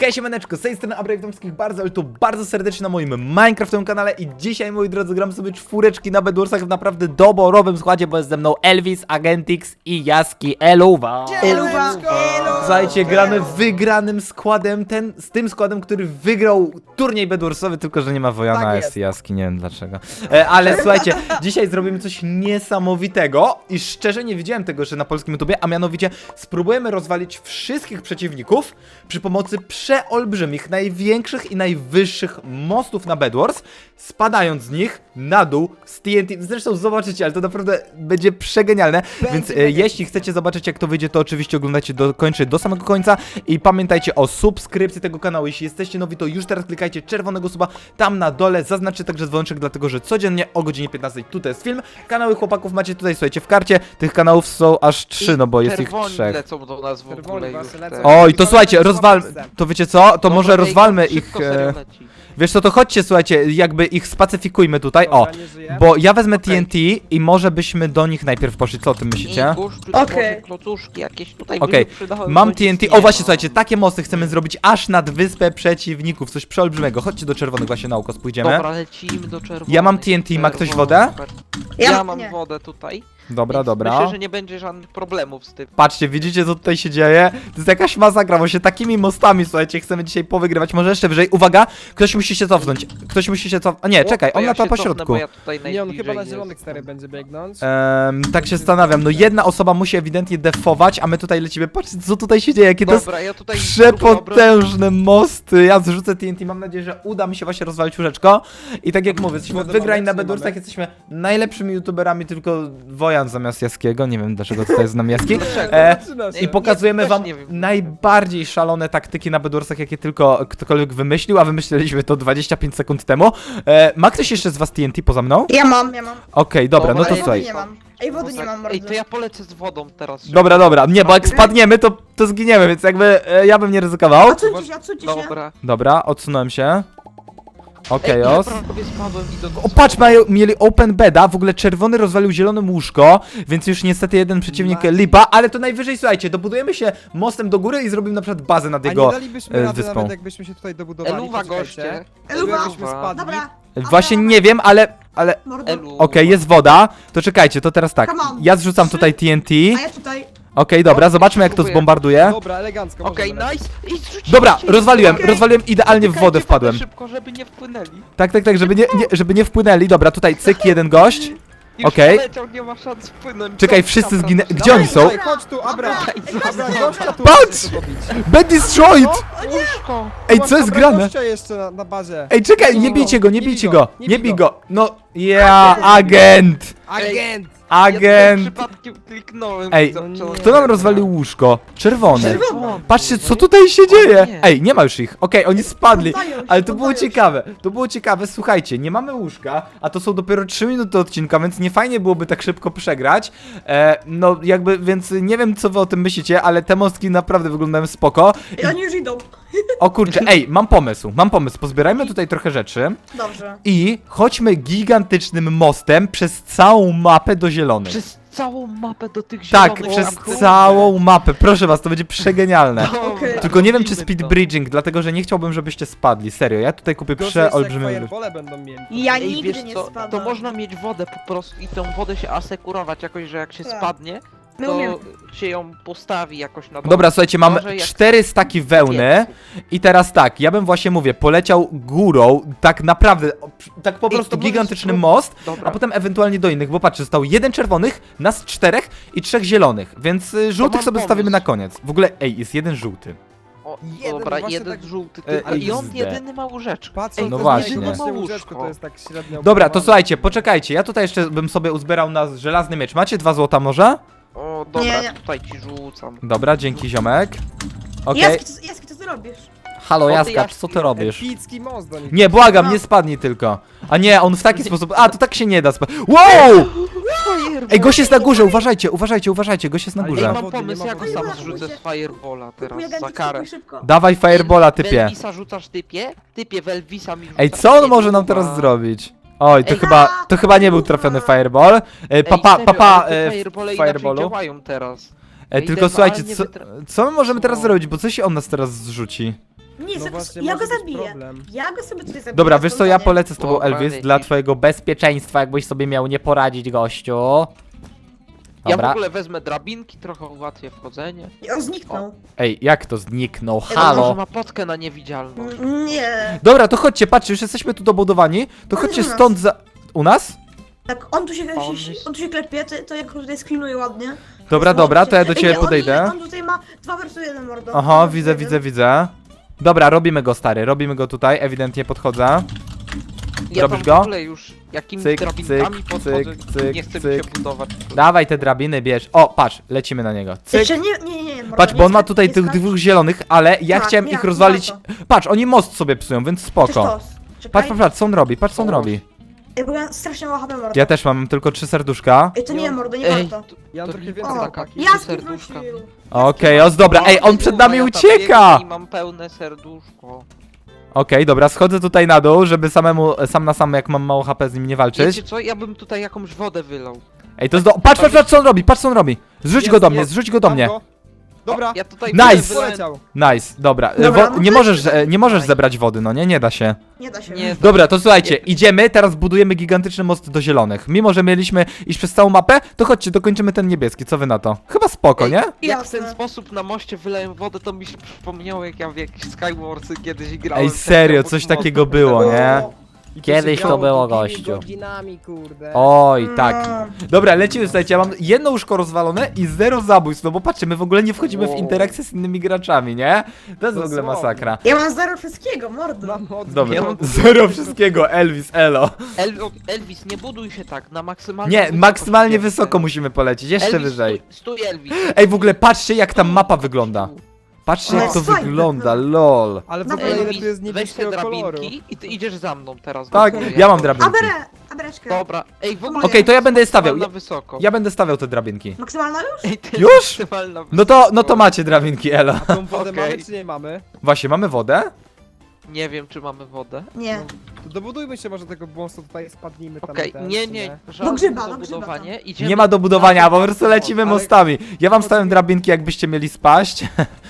Hej siemaneczko, z tej strony Domskich bardzo, ale to bardzo serdecznie na moim Minecraftowym kanale i dzisiaj, moi drodzy, gram sobie czwóreczki na Bedwarsach w naprawdę doborowym składzie, bo jest ze mną Elvis, Agentix i Jaski Eluwa. Eluwa. Słuchajcie, gramy wygranym składem, ten, z tym składem, który wygrał turniej Bedwarsowy, tylko że nie ma Wojana, Tak jest Jaski, nie wiem dlaczego. E, ale słuchajcie, dzisiaj zrobimy coś niesamowitego i szczerze nie widziałem tego, że na polskim YouTubie, a mianowicie spróbujemy rozwalić wszystkich przeciwników przy pomocy przeolbrzymich, największych i najwyższych mostów na Bedwars, spadając z nich na dół z TNT. Zresztą zobaczycie, ale to naprawdę będzie przegenialne, więc e, jeśli chcecie zobaczyć jak to wyjdzie, to oczywiście oglądajcie do kończy do samego końca i pamiętajcie o subskrypcji tego kanału. Jeśli jesteście nowi, to już teraz klikajcie czerwonego suba tam na dole, zaznaczcie także dzwoneczek, dlatego że codziennie o godzinie 15 tutaj jest film. Kanały chłopaków macie tutaj, słuchajcie, w karcie. Tych kanałów są aż trzy, no bo jest ich Czerwoni trzech. lecą do nas w Czerwoni ogóle już lecą. Oj, to słuchajcie, rozwal... To wiecie co? To może rozwalmy ich... serio E... leci. Wiesz co, to chodźcie, słuchajcie, jakby ich spacyfikujmy tutaj. O, bo ja wezmę Okej. TNT i może byśmy do nich najpierw poszli. Co o tym myślicie? I Okej. okay. klocuszki jakieś tutaj Okej, by się przydały, mam bo nic TNT. nie O, właśnie, słuchajcie, takie mosty chcemy zrobić aż nad wyspę przeciwników. Coś przeolbrzymego. Chodźcie do czerwonych właśnie na oko, spójdziemy. Dobra, lecimy do czerwonych. Ja mam TNT, ma ktoś wodę? Ja, Ja- mam nie. wodę tutaj. Dobra, więc dobra. Myślę, że nie będzie żadnych problemów z tym. Patrzcie, widzicie co tutaj się dzieje? To jest jakaś masakra, bo się takimi mostami, słuchajcie, chcemy dzisiaj powygrywać. Może jeszcze wyżej. Uwaga, ktoś musi się cofnąć. Ktoś musi się cofnąć. A nie, O, czekaj, on ja lata po cofnę, środku. Ja tutaj Nie, on chyba na zielonych stary będzie biegnąć. Ehm, tak się zastanawiam, no jedna osoba musi ewidentnie defować, a my tutaj lecimy. Patrzcie, co tutaj się dzieje, jakie to jest Dobra, ja tutaj przepotężne mosty. Ja zrzucę TNT, mam nadzieję, że uda mi się właśnie rozwalić łóżeczko. I tak jak mówię, jesteśmy mamy, na mamy? jesteśmy najlepszymi youtuberami, tylko Zamiast Jaskiego. Nie wiem dlaczego tutaj jest z nami Jaski. E. I pokazujemy wam najbardziej szalone taktyki na Bedursach, jakie tylko ktokolwiek wymyślił, a wymyśliliśmy to 25 sekund temu. E, ma ktoś jeszcze z was TNT poza mną? Okej, Ja mam, ja mam. dobra, no to ja słuchaj. Wody nie mam. Ej, wody nie mam Ej, to ja polecę z wodą teraz. Dobra, dobra, nie, bo jak spadniemy, to, to zginiemy, więc jakby e, ja bym nie ryzykował. Odsuńcie się, odsuńcie się. Dobra. Dobra, odsunąłem się. Okej, Ej, os. ja prawie spadłem idąc O, patrz, mają, mieli open beda, w ogóle czerwony rozwalił zielonym łóżko, więc już niestety jeden przeciwnik Nice. lipa, ale to najwyżej, słuchajcie, dobudujemy się mostem do góry i zrobimy na przykład bazę nad A jego... nie dalibyśmy e, rady wyspą. nawet jakbyśmy się tutaj dobudowali. Eluwa poczekajcie. goście. Eluwa. Jakbyśmy spadli. Dobra. Właśnie nie wiem, ale... ale... Mordo. Elu. Okej, jest woda, to czekajcie, to teraz tak, Come on. ja zrzucam tutaj TNT, A ja tutaj. Okej, dobra, zobaczmy jak to Próbuję. zbombarduję. Dobra, elegancko. Okej, możemy nice. I Dobra, się. rozwaliłem, Okej. rozwaliłem, idealnie w wodę wpadłem. szybko, żeby nie wpłynęli. Tak, tak, tak, żeby nie, nie, żeby nie wpłynęli, dobra, tutaj cyk, jeden gość. Już Okej. poleciał, nie ma szans wpłynąć. Czekaj, wszyscy dobra, zginę-. Gdzie oni są? Dawaj, chodź tu, Abra. Abra, gościa tu Patrz! chcę. Bed destroyed! Łóżko. Ej, co jest Abra, grane? gościa jeszcze na, na bazie. Ej, czekaj, nie bijcie go, nie bij bijcie go, nie bij go. No, ja, agent, Agent! Ja agent. przypadkiem kliknąłem. Ej, co- co- Kto nam rozwalił łóżko? Czerwone. Czerwony. Patrzcie, co tutaj się dzieje. nie. Ej, nie ma już ich. Okej, oni spadli. Poddają się, Ale to było poddają się. ciekawe. To było ciekawe. Słuchajcie, nie mamy łóżka, a to są dopiero 3 minuty odcinka, więc nie fajnie byłoby tak szybko przegrać. E, no, jakby, więc nie wiem, co wy o tym myślicie, ale te mostki naprawdę wyglądają spoko. I oni już idą. O kurczę, ej, mam pomysł, mam pomysł. Pozbierajmy tutaj trochę rzeczy Dobrze. i chodźmy gigantycznym mostem przez całą mapę do zielonych. Przez całą mapę do tych Tak, zielonych przez zamków. całą mapę. Proszę was, to będzie przegenialne. Dobra, Okej. Tylko nie wiem, czy robimy speed to. bridging, dlatego że nie chciałbym, żebyście spadli. Serio, ja tutaj kupię Gorzej jest, jak przeolbrzymy. firebole będą mieli. Ja Ej, nigdy wiesz nie co, spadam. to można mieć wodę po prostu i tą wodę się asekurować jakoś, że jak się Tak. spadnie, to umiemy. się ją postawi jakoś na dole. Dobra, słuchajcie, mam Może jak- cztery staki wełny i teraz tak, ja bym właśnie mówię, poleciał górą, tak naprawdę, o, przy- tak po prostu to możesz gigantyczny most, Dobra. a potem ewentualnie do innych, bo patrzcie, został jeden czerwonych, nas czterech i trzech zielonych, więc y, żółtych mam sobie zostawimy pomysł. na koniec. W ogóle, ej, jest jeden żółty. O, Jeden, dobra, właśnie jeden tak- żółty, E, i on XD. jedyny ma łóżeczko. Patrz, Ej, no to właśnie. łóżeczko, to jest tak średnio Dobra, to słuchajcie, poczekajcie, ja tutaj jeszcze bym sobie uzbierał na żelazny miecz. Macie dwa złota może? O, dobra, Nie, nie. tutaj ci rzucam. Dobra, dzięki ziomek. Okej, Jaski, co, Jaski, co ty robisz? halo Jaskacz, Jaski. co ty robisz? Epicki most do nich. Nie, błagam, No. nie spadnij tylko. A nie, on w taki sposób. A, to tak się nie da spadać. Wow! Ej, gość jest na górze, uważajcie, uważajcie, uważajcie, gość jest na Ale Ej, górze. mam pomysł, jak wody. sam zrzucę z firebola teraz za karę. szybko. Dawaj firebola, typie. Welvisa rzucasz typie? Typie Welvisa mi rzucasz. Ej, co on może nam teraz zrobić? Oj, to Ej, chyba, to chyba nie był trafiony fireball. E, Papa, serio, papa, ale te e, firebole inaczej fireballu. działają teraz. E, Ej, tylko słuchajcie, co, wytra- co my możemy teraz zrobić, bo co się on nas teraz zrzuci? Nie, No za- właśnie, ja może go być zabiję. problem. Ja go sobie tutaj zabiję. Dobra, wiesz co, ja polecę z tobą, Elvis, dla twojego bezpieczeństwa, jakbyś sobie miał nie poradzić, gościu. Ja w Dobra. ogóle wezmę drabinki, trochę ułatwię wchodzenie. I On zniknął. Ej, jak to zniknął? Może Halo? ma potkę na niewidzialność. Mm, Nie. Dobra, to chodźcie, patrzcie, już jesteśmy tu dobudowani, to On chodźcie u nas. stąd za... U nas? Tak, on tu się, On on, jest- on tu się klepie, to, to jak go tutaj sklinuję ładnie. Dobra, dobra, to ja do Ej, ciebie on- podejdę. On tutaj ma 2 versus 1 mordo. Aha, Dwa widzę, jeden. widzę, widzę. Dobra, robimy go, stary, robimy go tutaj, ewidentnie podchodzę. Ja Robisz tam go? w ogóle już jakimiś Cyk, drabinkami cyk, podchodzę, cyk, cyk, nie chcę mi cyk. się budować. Dawaj te drabiny, bierz. O, patrz, lecimy na niego. Cyk. Jeszcze nie, nie, nie, nie. Patrz, nie bo on ma tutaj tych dwóch zielonych, ale ja Tak, chciałem nie, ich rozwalić. Patrz, oni most sobie psują, więc spoko. Czekaj. Patrz, patrz, patrz, co on robi, patrz co on robi. Ej, bo ja strasznie mało HP mordo. Ja też mam tylko trzy serduszka. Ej, to nie, mordo, nie Ej, warto. Ja mam To trochę więcej O, chłopaki. Ja serduszka. wrócił. Okej, os dobra, ej, on przed nami ucieka! I mam pełne serduszko. Okej, dobra, schodzę tutaj na dół, żeby samemu, sam na sam, jak mam mało HP, z nim nie walczyć. Wiecie co, ja bym tutaj jakąś wodę wylał. Ej, to jest do... Patrz, patrz, patrz, co on robi, patrz, co on robi. Zrzuć Jest, go do mnie, jest. zrzuć go do Mam mnie. go. Dobra, Ja tutaj Nice! poleciał. Nice, dobra. E, Dobra, Wo no nie to możesz, e, nie możesz zebrać wody, no nie, nie da się. Nie da się. Nie, Dobra, to słuchajcie, idziemy, teraz budujemy gigantyczny most do zielonych. Mimo, że mieliśmy iść przez całą mapę, to chodźcie, dokończymy ten niebieski, co wy na to? Chyba spoko, Ej, nie? Jak w Jasne. ten sposób na moście wylałem wodę, to mi się przypomniało, jak ja w jakieś Skywarsy kiedyś grałem. Ej, serio, coś takiego było, nie? I Kiedyś to było, długimi gościu. godzinami, kurde. Oj, tak. Dobra, lecimy, słuchajcie, ja mam jedno łóżko rozwalone i zero zabójstw, no bo patrzcie, my w ogóle nie wchodzimy w Wow. interakcję z innymi graczami, nie? To jest w ogóle Dosłownie. masakra. Ja mam zero wszystkiego, mordo. Mam od Dobra, Ja mam- zero wszystkiego, Elvis, elo. El Elvis, nie buduj się tak, na maksymalnie Nie, maksymalnie wysoko musimy polecieć, jeszcze Elvis, wyżej. Stój, stój Elvis. Ej, w ogóle patrzcie, jak ta mapa wygląda. Patrzcie, jak to fajne, wygląda, no. lol. Ale w No, ogóle ile Elvis, tu jest weź te niebieskiego koloru. drabinki i ty idziesz za mną teraz. Tak, ja mam to- drabinki. Abereczkę. Dobra, ej, w ogóle... Okej, to ja będę je stawiał. Na Ja, wysoko. ja będę stawiał te drabinki. Maksymalna już? Ej, ty Już? maksymalna No to, no to macie drabinki, elo. A tą wodę Okej. mamy czy nie mamy? Właśnie, mamy wodę? Nie wiem, czy mamy wodę. Nie. Dobudujmy się może tego mostu tutaj, spadnijmy tam Okej, ten, nie, czy nie, żadne grzyba, do grzyba Idziemy Nie ma do budowania, na- po prostu lecimy Ale- mostami. Ja wam stałem drabinki, jakbyście mieli spaść.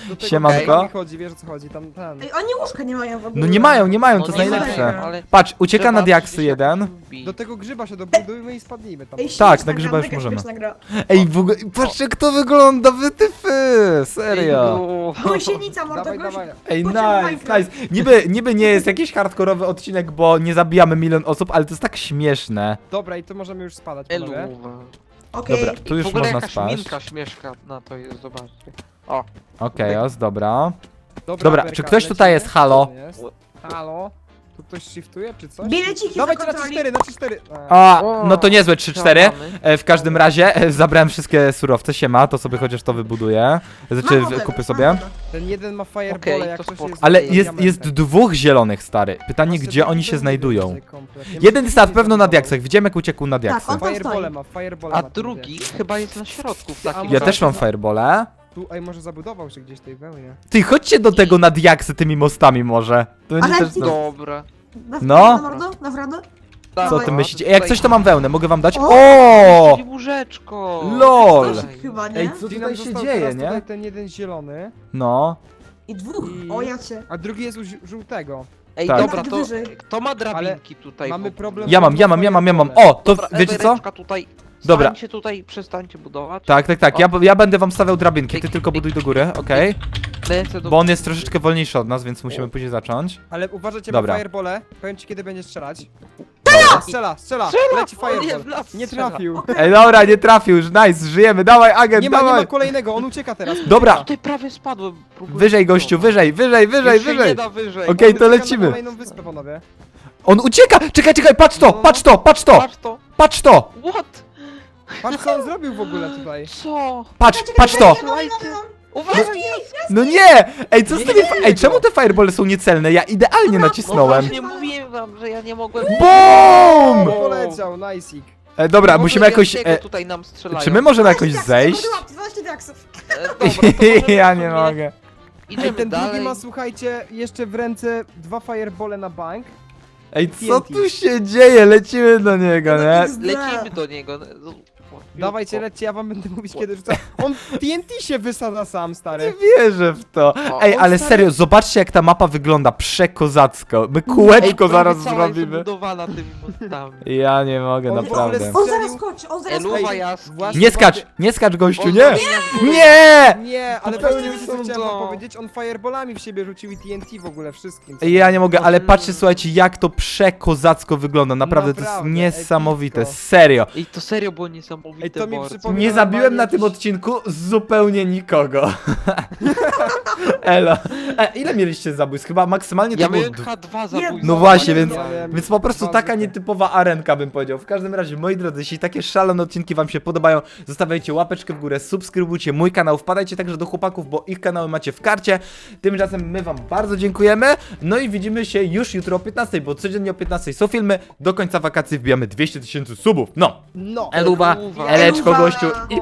Do tego Siemanko. mi chodzi, wiesz o co chodzi, tam ten. Ej, oni łóżka nie mają w ogóle. No nie mają, nie mają, No to jest nie najlepsze. ale Patrz, ucieka trzeba na diaksy jeden. Do tego grzyba się dobudujmy i spadnijmy tam. Ej, Tak, śmieszna na gra, grzyba już mega możemy. śmieszna gra. Ej, w ogóle, patrzcie jak to wygląda, wytyfy, serio. Ej, Gąsienica, mordo, Dawaj, gąsie- dawaj. Ej, nice, Minecraft. nice. Niby, niby nie jest jakiś hardkorowy odcinek, bo nie zabijamy milion osób, ale to jest tak śmieszne. Dobra, i to możemy już spadać, panowie. Eluwa. Okej. Dobra, tu już w ogóle można jakaś spaść. minka śmieszka na to jest, zobaczcie. O, Okej, os, dobra. Dobra, Berka, czy ktoś tutaj lecimy? jest? Halo? Jest. Halo? Tu ktoś shiftuje, czy coś? Bileciki do Dawajcie na kontroli. 3-4, na 3-4. A. No to niezłe 3-4. mamy. E, W każdym razie e, zabrałem wszystkie surowce, siema, to sobie chociaż to wybuduję. Znaczy, Mam kupię mam sobie. Ten jeden ma fireball, Okej, jak to spoko. jest... Ale jest, jest dwóch zielonych, stary. Pytanie, Właśnie gdzie oni się znajdują. komplet. Jeden jest na pewno na zabudował. diaksach, widziałem jak uciekł na diaksy. on stoi. ma, firebole A ma, drugi chyba jest na środku w takim Ja też mam firebole. Tu, ej, może zabudował się gdzieś tej wełnie. Ty, chodźcie do tego na diaksy tymi mostami może. To będzie Ale też ty- no. Dobra. No. na mordo? Naprawdę? Co o Dawaj. tym myślicie? Ej, jak coś to mam wełnę, mogę wam dać? O! O! Czyli łóżeczko. LOL. Coś chyba, nie? Ej, co Czyli tutaj nam się został dzieje, teraz nie? tutaj ten jeden zielony, No. I dwóch. I- O, ja cię. a drugi jest u zi- żółtego. Ej, Tak. dobra, to wyżej. ma drabinki tutaj? Mamy problem... Ja mam, ja mam, ja mam, ja mam. O, to Dobra, wiecie co? Ewereczka tutaj. Dobra. Stańcie tutaj, przestańcie budować. Tak, tak, tak. Ja, ja będę wam stawiał drabinki, ty tylko buduj do góry, okej? Lecę do... Bo on jest troszeczkę wolniejszy od nas, więc musimy później zacząć. Ale uważajcie, Dobra. ma firebole. Powiem ci, kiedy będzie strzelać. Strzela, strzela! Strzela! Leci nie, fireball. Nie trafił. Ej, dobra, nie trafił już, nice, żyjemy, dawaj, agent, Nie ma, nie dawaj! ma kolejnego, on ucieka teraz. Dobra, Tutaj prawie spadłem. próbuję wyżej gościu, wyżej, wyżej, wyżej, Jeszcze wyżej! nie da wyżej. Okej, On to ucieka lecimy. Kolejną wyspę, panowie. On ucieka! Czekaj, czekaj, patrz to, patrz to, patrz to, Patrz to. patrz to! What? Patrz co on zrobił w ogóle tutaj. Co? Patrz, patrz to! Słuchajcie. Uważaj! No nie! Ej, co z Nie, tymi... nie, nie, Ej, go. czemu te firebole są niecelne? Ja idealnie No nacisnąłem. właśnie mówiłem wam, że ja nie mogłem... BOOM! Poleciał, nice. E, dobra, Może musimy jakoś... E, tutaj nam strzelają. czy my możemy jakoś 12 zejść? diaksów, 12 diaksów. E, dobra, to możemy Ja w nie sumie- mogę. Ej, Idziemy ten dalej. drugi ma, słuchajcie, jeszcze w ręce dwa firebole na bank. Ej, co tu się dzieje? Lecimy do niego, nie? XD. Lecimy do niego. Dawajcie, lećcie, ja wam będę mówić kiedy rzucę. On TNT się wysadza sam, Nie stary. wierzę w to. Ej, ale serio, zobaczcie jak ta mapa wygląda przekozacko. My kółeczko zaraz zrobimy. budowana tymi mostami. Ja nie mogę, On w ogóle naprawdę. On zaraz skoczy, on zaraz Eluwa skoczy. jaski. Właśnie- Nie skacz, nie skacz gościu, nie! Nie! Nie, ale Popełnił właśnie wiecie, co chciałem wam powiedzieć? On fireballami w siebie rzucił i TNT w ogóle wszystkim. Ja nie mogę, ale patrzcie, słuchajcie, jak to przekozacko wygląda. Naprawdę, to jest Naprawdę, niesamowite. epicko. Serio. I to serio było niesamowite, Ej, to mi przypomina- Nie zabiłem na tym odcinku zupełnie nikogo. Elo. E, ile mieliście zabójstw? Chyba maksymalnie to Ja było... miałem d- H2 Nie, zabójstwa. No właśnie, Nie więc-. Więc po prostu Dwa taka zwykłe. nietypowa arenka bym powiedział. W każdym razie, moi drodzy, jeśli takie szalone odcinki wam się podobają, zostawiajcie łapeczkę w górę, subskrybujcie mój kanał, wpadajcie także do chłopaków, bo ich kanały macie w karcie. Tymczasem my wam bardzo dziękujemy. No i widzimy się już jutro o 15, bo codziennie o 15 są filmy. Do końca wakacji wbijamy 200 tysięcy subów. No, No. eluwa, Eluwa. eleczko gościu i...